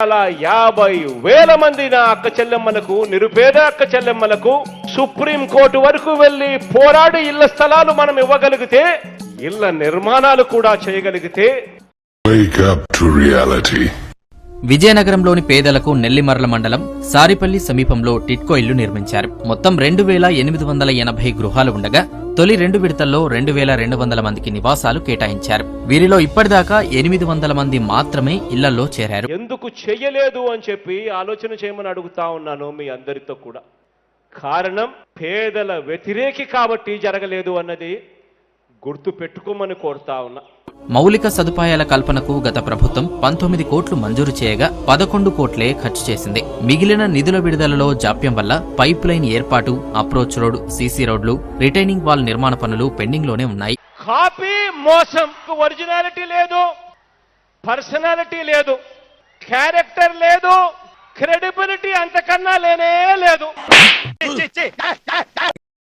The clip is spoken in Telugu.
అలా యాభై వేల మంది నా అక్క చెల్లెమ్మలకు నిరుపేద అక్క చెల్లెమ్మలకు సుప్రీం కోర్టు వరకు వెళ్ళి పోరాడి ఇళ్ళ స్థలాలు మనం ఇవ్వగలిగితే ఇళ్ళ నిర్మాణాలు కూడా చేయగలిగితే Wake up to reality. విజయనగరంలోని పేదలకు నెల్లిమర్ల మండలం సారిపల్లి సమీపంలో టిట్కో ఇల్లు నిర్మించారు మొత్తం రెండు వేల ఎనిమిది వందల ఎనభై గృహాలు ఉండగా తొలి రెండు విడతల్లో రెండు వేల రెండు వందల మందికి నివాసాలు కేటాయించారు. వీరిలో ఇప్పటిదాకా ఎనిమిది వందల మంది మాత్రమే ఇళ్ళలో చేరారు. ఎందుకు చెయ్యలేదు అని చెప్పి ఆలోచన చేయమని అడుగుతా ఉన్నాను మీ అందరితో కూడా. కారణం పేదల వ్యతిరేకి కాబట్టి జరగలేదు అన్నది గుర్తు పెట్టుకోమని కోరుతా ఉన్నా. మౌలిక సదుపాయాల కల్పనకు గత ప్రభుత్వం పంతొమ్మిది కోట్లు మంజూరు చేయగా పదకొండు కోట్లే ఖర్చు చేసింది. మిగిలిన నిధుల విడుదలలో జాప్యం వల్ల పైప్ లైన్ ఏర్పాటు అప్రోచ్ రోడ్ సీసీ రోడ్లు రిటైనింగ్ వాల్ నిర్మాణ పనులు పెండింగ్లోనే ఉన్నాయి. కాపీ మోసం ఒరిజినాలిటీ లేదు పర్సనాలిటీ లేదు క్యారెక్టర్ లేదు క్రెడిబిలిటీ అంతకన్నా లేనే